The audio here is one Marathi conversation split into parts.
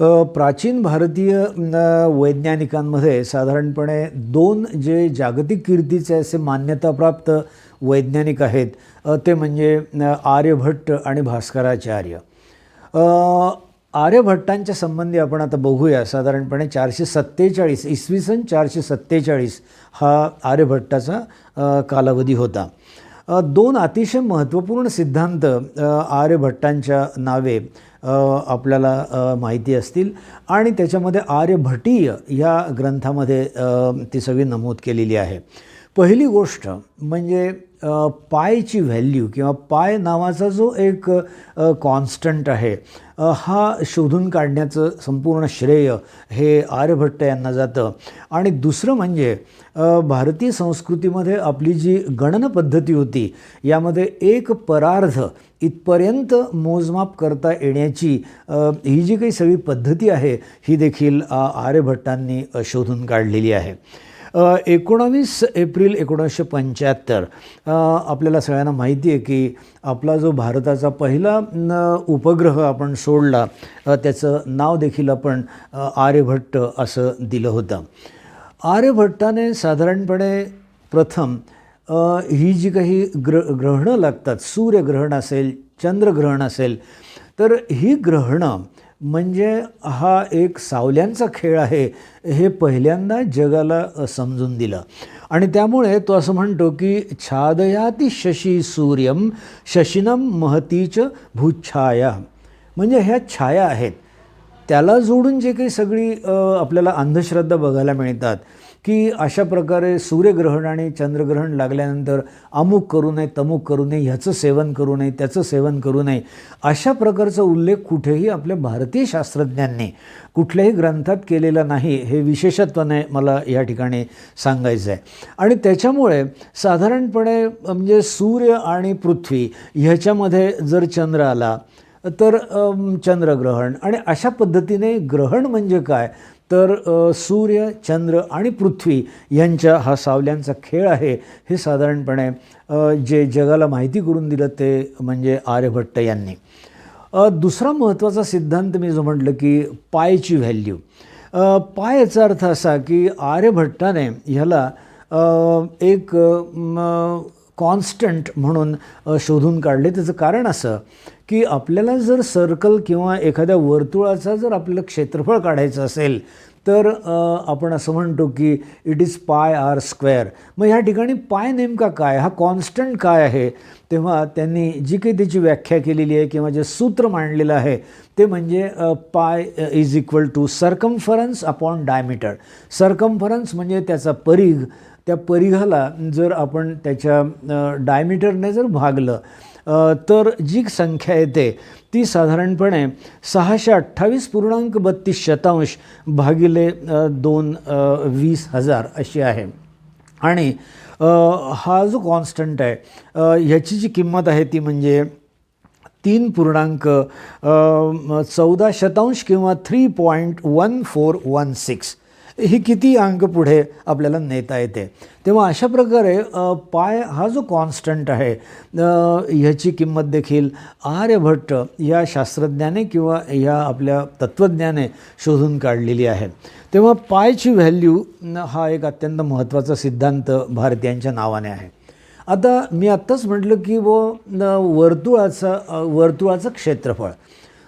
प्राचीन भारतीय वैज्ञानिकांमध्ये साधारणपणे दोन जे जागतिक कीर्तीचे असे मान्यताप्राप्त वैज्ञानिक आहेत ते म्हणजे आर्यभट्ट आणि भास्कराचार्य. आर्यभट्टांच्या संबंधी आपण आता बघूया साधारणपणे चारशे सत्तेचाळीस इसवी सन चारशे सत्तेचाळीस हा आर्यभट्टाचा कालावधी होता. दोन अतिशय महत्त्वपूर्ण सिद्धांत आर्यभट्टांच्या नावे आपल्याला माहिती असतील. आणि त्याच्यामध्ये आर्यभटीय या ग्रंथामध्ये ती सगळी नमूद केलेली आहे. पहिली गोष्ट म्हणजे पायची व्हॅल्यू किंवा पाय नावाचा जो एक कॉन्स्टंट आहे हा शोधून काढण्याचं संपूर्ण श्रेय हे आर्यभट्ट यांना जातं. आणि दुसरं म्हणजे भारतीय संस्कृतीमध्ये आपली जी गणन पद्धती होती यामध्ये एक परार्ध इथपर्यंत मोजमाप करता येण्याची ही जी काही सगळी पद्धती आहे ही देखील आर्यभट्टांनी शोधून काढलेली आहे. एकोणावीस एप्रिल एकोणीसशे पंच्याहत्तर आपल्याला सगळ्यांना माहिती आहे की आपला जो भारताचा पहिला उपग्रह आपण सोडला त्याचं नाव देखील आपण आर्यभट्ट असं दिलं होतं. आर्यभट्टाने साधारणपणे प्रथम ही जी काही ग्र ग्रहणं लागतात सूर्यग्रहण असेल चंद्रग्रहण असेल तर ही ग्रहणं म्हणजे हा एक सावल्यांचा खेळ आहे हे पहिल्यांदा जगाला समजून दिलं. आणि त्यामुळे तो असं म्हणतो की छादयाती शशी सूर्यम शशिनम महतीच भूच्छाया. म्हणजे ह्या छाया आहेत. त्याला जोडून जे काही सगळी आपल्याला अंधश्रद्धा बघायला मिळतात की अशा प्रकारे सूर्यग्रहण आणि चंद्रग्रहण लागल्यानंतर अमुक करू नये तमुक करू नये ह्याचं सेवन करू नये त्याचं सेवन करू नये अशा प्रकारचा उल्लेख कुठेही आपल्या भारतीय शास्त्रज्ञांनी कुठल्याही ग्रंथात केलेला नाही हे विशेषत्वाने मला या ठिकाणी सांगायचं आहे. आणि त्याच्यामुळे साधारणपणे म्हणजे सूर्य आणि पृथ्वी ह्याच्यामध्ये जर चंद्र आला तर चंद्रग्रहण आणि अशा पद्धतीने ग्रहण म्हणजे काय? तर सूर्य चंद्र आणि पृथ्वी यांच्या हा सावल्यांचा खेळ आहे हे साधारणपणे जे जगाला माहिती करून दिलं ते म्हणजे आर्यभट्ट यांनी. दुसरा महत्त्वाचा सिद्धांत मी जो म्हटलं की पायची व्हॅल्यू. पाय याचा अर्थ असा की आर्यभट्टाने ह्याला एक कॉन्स्टंट म्हणून शोधून काढले. त्याचं कारण असं की आपल्याला जर सर्कल किंवा एखाद्या वर्तुळाचा जर आपल्याला क्षेत्रफळ काढायचं असेल तर आपण असं म्हणतो की it is pi r square मग ह्या ठिकाणी पाय नेमका काय? हा कॉन्स्टंट काय आहे? तेव्हा त्यांनी जी काही त्याची व्याख्या केलेली आहे किंवा जे सूत्र मांडलेलं आहे ते म्हणजे pi is equal to circumference upon diameter circumference म्हणजे त्याचा परीघ त्या परिघाला जर आपण त्याच्या डायमीटरने जर भागलं तर जी संख्या येते ती साधारणपणे सहाशे अठ्ठावीस पूर्णांक बत्तीस शतांश भागिले दोन वीस हजार अशी आहे. आणि हा जो कॉन्स्टंट आहे ह्याची जी किंमत आहे ती म्हणजे तीन पूर्णांक चौदा शतांश किंवा three point one four one six ही किती अंक पुढे आपल्याला नेता येते. तेव्हा अशा प्रकारे पाय हा जो कॉन्स्टंट आहे ह्याची किंमत देखील आर्यभट्ट या शास्त्रज्ञाने किंवा या आपल्या तत्त्वज्ञाने शोधून काढलेली आहे. तेव्हा पायची व्हॅल्यू हा एक अत्यंत महत्त्वाचा सिद्धांत भारतीयांच्या नावाने आहे. आता मी आत्ताच म्हटलं की व वर्तुळाचं वर्तुळाचं क्षेत्रफळ.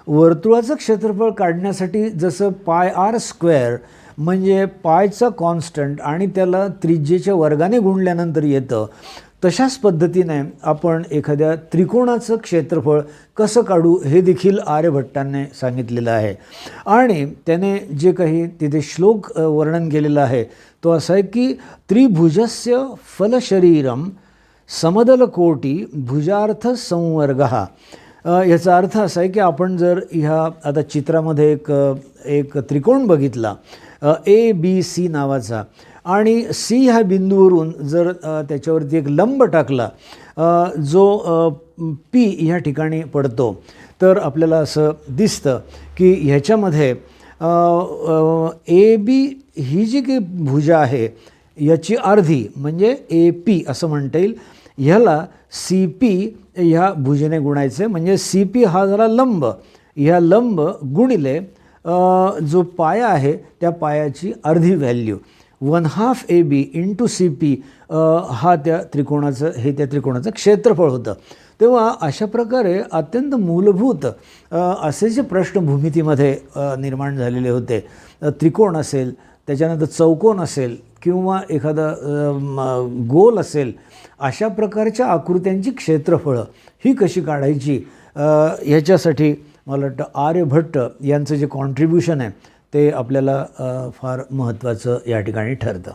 वर्तुळाचं क्षेत्रफळ काढण्यासाठी जसं पाय आर स्क्वेअर म्हणजे पायचा कॉन्स्टंट आणि त्याला त्रिज्येच्या वर्गाने गुणल्यानंतर येतं. तशाच पद्धतीने आपण एखाद्या त्रिकोणाचं क्षेत्रफळ कसं काढू हे देखील आर्यभट्टांनी सांगितलेलं आहे. आणि त्याने जे काही तिथे श्लोक वर्णन केलेलं आहे तो असा आहे की त्रिभुजस्य फलशरीरम समदलकोटी भुजार्थ संवर्ग याचा अर्थ असा आहे की आपण जर ह्या आता चित्रामध्ये एक एक त्रिकोण बघितला ए बी सी नावाचा. आणि सी ह्या बिंदूवरून जर त्याच्यावरती एक लंब टाकला जो पी ह्या ठिकाणी पडतो तर आपल्याला असं दिसतं की ह्याच्यामध्ये ए बी ही जी काही भुजा आहे याची अर्धी म्हणजे ए पी असं म्हणता येईल. ह्याला सी पी ह्या भुजेने गुणायचे म्हणजे सी पी हा झाला लंब ह्या लंब गुणिले जो पाया आहे त्या पायाची अर्धी value one half A B into C P हा त्या त्रिकोणाचं हे त्या त्रिकोणाचं क्षेत्रफळ होतं. तेव्हा अशा प्रकारे अत्यंत मूलभूत असे जे प्रश्न भूमितीमध्ये निर्माण झालेले होते त्रिकोण असेल त्याच्यानंतर चौकोन असेल किंवा एखादा गोल असेल अशा प्रकारच्या आकृत्यांची क्षेत्रफळं ही कशी काढायची ह्याच्यासाठी मला वाटतं आर्यभट्ट यांचं जे कॉन्ट्रीब्युशन आहे ते आपल्याला फार महत्त्वाचं या ठिकाणी ठरतं.